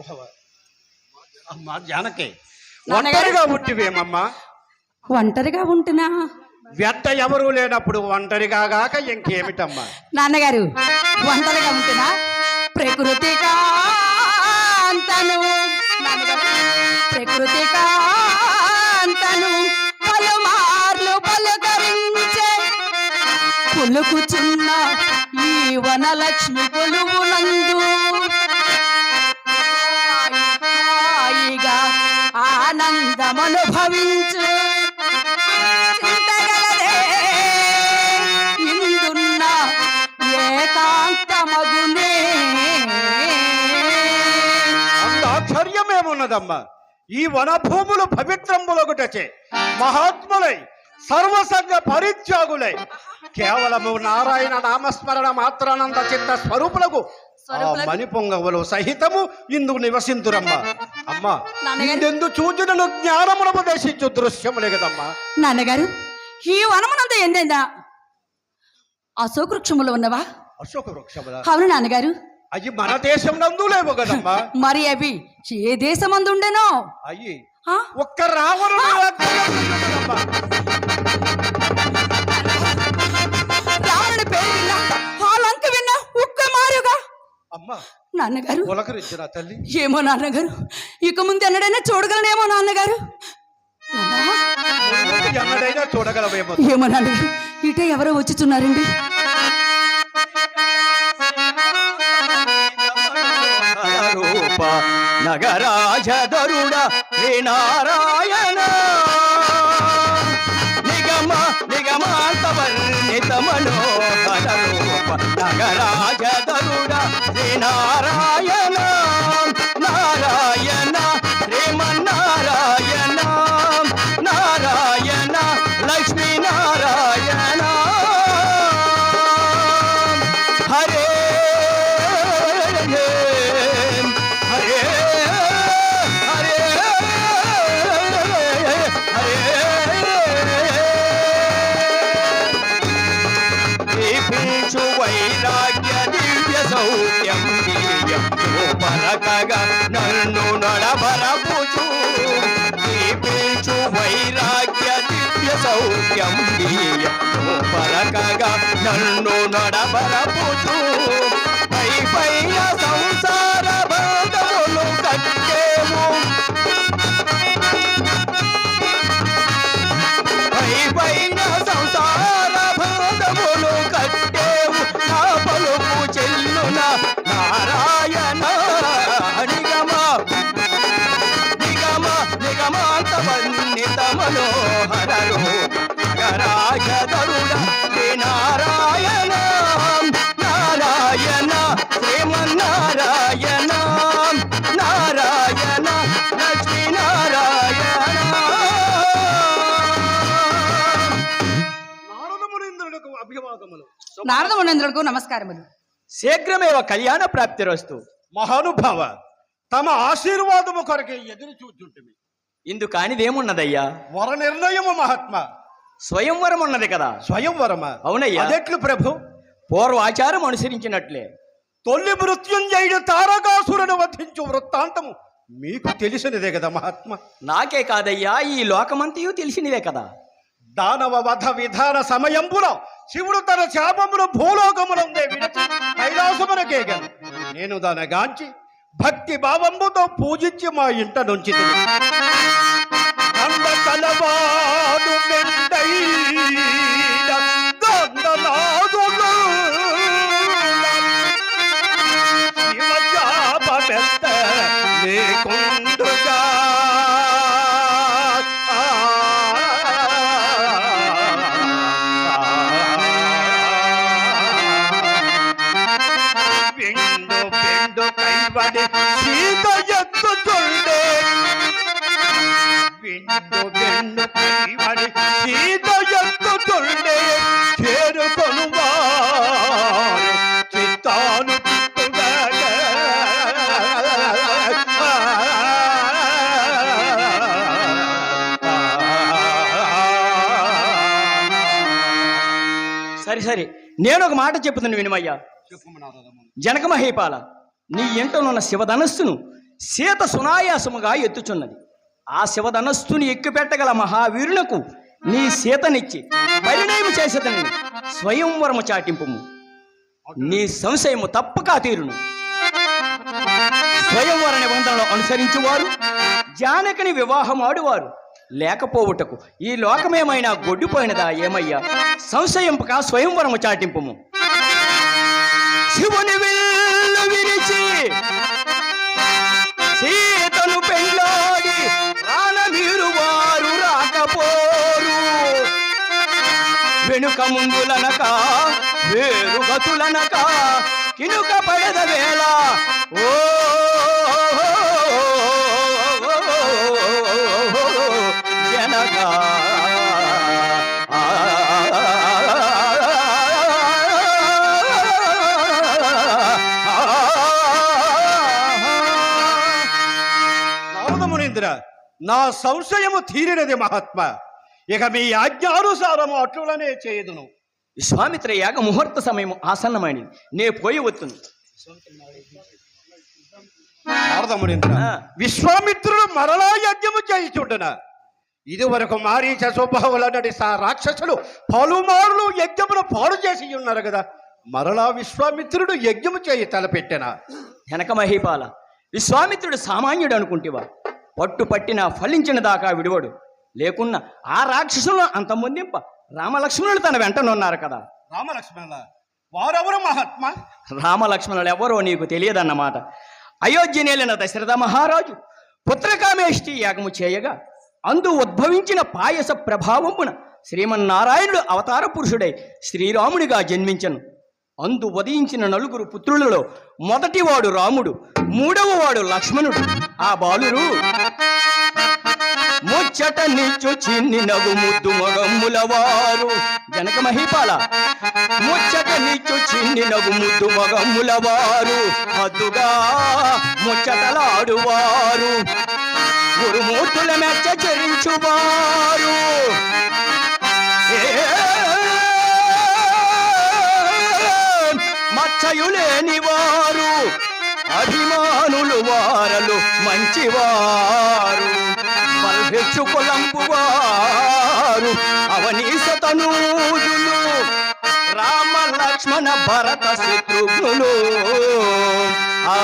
భవ అమ్మా జానకి? ఒంటరిగా పుట్టివేమమ్మా ఒంటరిగా ఉంటున్నా? వ్యర్థ ఎవరూ లేనప్పుడు ఒంటరిగా గాక ఇంకేమిటమ్మా? నాన్నగారు ఒంటరిగా ఉంటున్నా? ప్రకృతి కాంతను ప్రకృతి కాంతను పలుమార్లు పలుకరించే పులుకుచున్న ఈ వనలక్ష్మి కొలువునందు ఆనందమనుభవించు చింతగలదే ఇందున్న ఏకాంతమగునే. అంత ఆశ్చర్యమేమున్నదమ్మా? ఈ వనభూములు పవిత్రములగుటచే మహాత్ములై సర్వసంగ పరిత్యాగులై కేవలము నారాయణ నామస్మరణ మాత్రానంద చిత్త స్వరూపులకు. స్వరూపులకు- మణిపొంగవులు సహితము ఇందు నివసింతురమ్మా. అమ్మా నాన్నగారు? ఇందెందు చూచుటను జ్ఞానమును ఉపదేశించు దృశ్యములే కదమ్మా నాన్నగారు ఈ వనమునంత ఎందైందా అశోక వృక్షములు ఉన్నవా? అశోక వృక్షముల అవును నాన్నగారు. అయ్యి మన దేశం నందు లేవు కదమ్మా. మరి అవి ఏ దేశమందు ఉండెనో అయ్యి? ఒక్క రావణుడి నాన్నగారు. తల్లి? ఏమో నాన్నగారు. ఇక ముందు ఎన్నడైనా చూడగలనేమో నాన్నగారు. నాన్నా, ఎన్నడైనా చూడగలవేమో. ఏమో నాన్నగారు ఇటే ఎవరో వచ్చుచున్నారండి. రూప నగరాజధరుడ శ్రీనారాయణ నిగమ నిగమాంతవర్ణిత మనోహర రూప నగరాజధరుడ శ్రీనారాయణ నన్ను నడబరపుచు నారద మునేంద్రులకు నమస్కారములు. శీఘ్రమేవ కళ్యాణ ప్రాప్తిరస్తు. మహానుభావ తమ ఆశీర్వాదము కొరకే ఎదురు చూచుంటిమి. ఇందు కానిదేమున్నదయ్యా వర నిర్ణయము మహాత్మ. స్వయంవరం ఉన్నది కదా? స్వయంవరమ? అవునయ్యా. అదెట్లు ప్రభు? పూర్వాచారం అనుసరించినట్లే. తొల్లి మృత్యుంజయుడు తారకాసురుని వధించు వృత్తాంతము మీకు తెలిసినదే కదా మహాత్మ? నాకే కాదయ్యా ఈ లోకమంతయు తెలిసినదే కదా. దానవ వధ విధాన సమయంపున శివుడు తన శాపమును భూలోకమునందే విడిచి కైలాసమునకేగను. నేను దానగాంచి భక్తి భావంబుతో పూజించి మా ఇంట నుంచి కలవాడు సీత ఎత్తుతుండే. పిండు పిండు కైవడి సీత ఎత్తుతుండే. చేరుకొను వారు చిత్తాను సరే సరే. నేను ఒక మాట చెప్పుతున్నా వినిమయ్యా. జనక మహేపాల. నీ ఇంటనున్న శివధనస్సును సీత సునాయాసముగా ఎత్తుచున్నది. ఆ శివధనస్సుని ఎక్కుపెట్టగల మహావీరునకు నీ సీతనిచ్చి పరిణయం చేసేదని స్వయంవరము చాటింపు నీ సంశయము తప్పక తీరును. స్వయంవర నిబంధనలు అనుసరించువారు జానకిని వివాహం ఆడువారు లేకపోవుటకు ఈ లోకమేమైనా గొడ్డిపోయినదా ఏమయ్యా? సంశయింపక స్వయంవరము చాటింపు శివుని వెనుక ముందులనక వేరు గతులనక కినుక పడద వేళ. ఓ జనక. నా సంశయము తీరినది మహాత్మా. ఇక మీ ఆజ్ఞానుసారము అట్లులనే చేయదును. విశ్వామిత్ర యాగ ముహూర్త సమయం ఆసన్నమైనది. నే పోయి వస్తుంది. విశ్వామిత్రుడు మరలా యజ్ఞము చేయిచుండన. ఇది వరకు మారీచ స్వభావులన్నటి సా రాక్షసులు పలుమార్లు యజ్ఞమును పాడు చేసి ఉన్నారు కదా మరలా విశ్వామిత్రుడు యజ్ఞము చేయి తలపెట్టెన? వెనక మహీపాల విశ్వామిత్రుడు సామాన్యుడు అనుకుంటేవా? పట్టు పట్టిన ఫలించిన దాకా విడివడు. లేకున్నా ఆ రాక్షసులను అంతమొందింప రామలక్ష్మణులు తన వెంటనున్నారు కదా. రామలక్ష్మణ వారెవరు మహాత్మా? రామలక్ష్మణులు ఎవరో నీకు తెలియదన్నమాట. అయోధ్య నేలిన దశరథ మహారాజు పుత్రకామేష్టి యాగము చేయగా అందు ఉద్భవించిన పాయస ప్రభావమున శ్రీమన్నారాయణుడు అవతార పురుషుడై శ్రీరామునిగా జన్మించను. అందు ఉదయించిన నలుగురు పుత్రులలో మొదటివాడు రాముడు మూడవ వాడు లక్ష్మణుడు. ఆ బాలురు ముచ్చట నిచ్చు చిన్ని నగు ముద్దు మగమ్ముల వారు. జనక మహిపాల ముచ్చట నిచ్చు చిన్ని నగు ముద్దు మగమ్ముల వారు. హద్దుగా ముచ్చటలాడువారు. గురుమూర్తుల మెచ్చ చరించువారు. మచ్చయులేని వారు. అభిమానులు వారలు మంచివారు బల్హెచ్చు కులంపు వారు అవనీసతనూజులు రామ లక్ష్మణ భరత శత్రుఘ్నులు ఆ,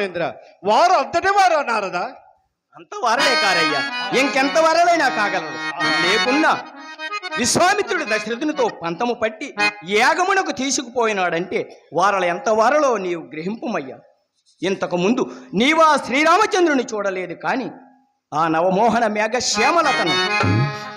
నారదమునేంద్ర వారు అంతటి వారు నారదా అంత వారలే కారయ్యా. ఇంకెంత వారలైనా కాగలరు. లేకున్నా విశ్వామిత్రుడు దశరథునితో పంతము పట్టి యాగమునకు తీసుకుపోయినాడంటే వారల ఎంత వారలో నీవు గ్రహింపుమయ్యా. ఇంతకు ముందు నీవా శ్రీరామచంద్రుని చూడలేదు కాని ఆ నవమోహన మేఘ శ్యామలతను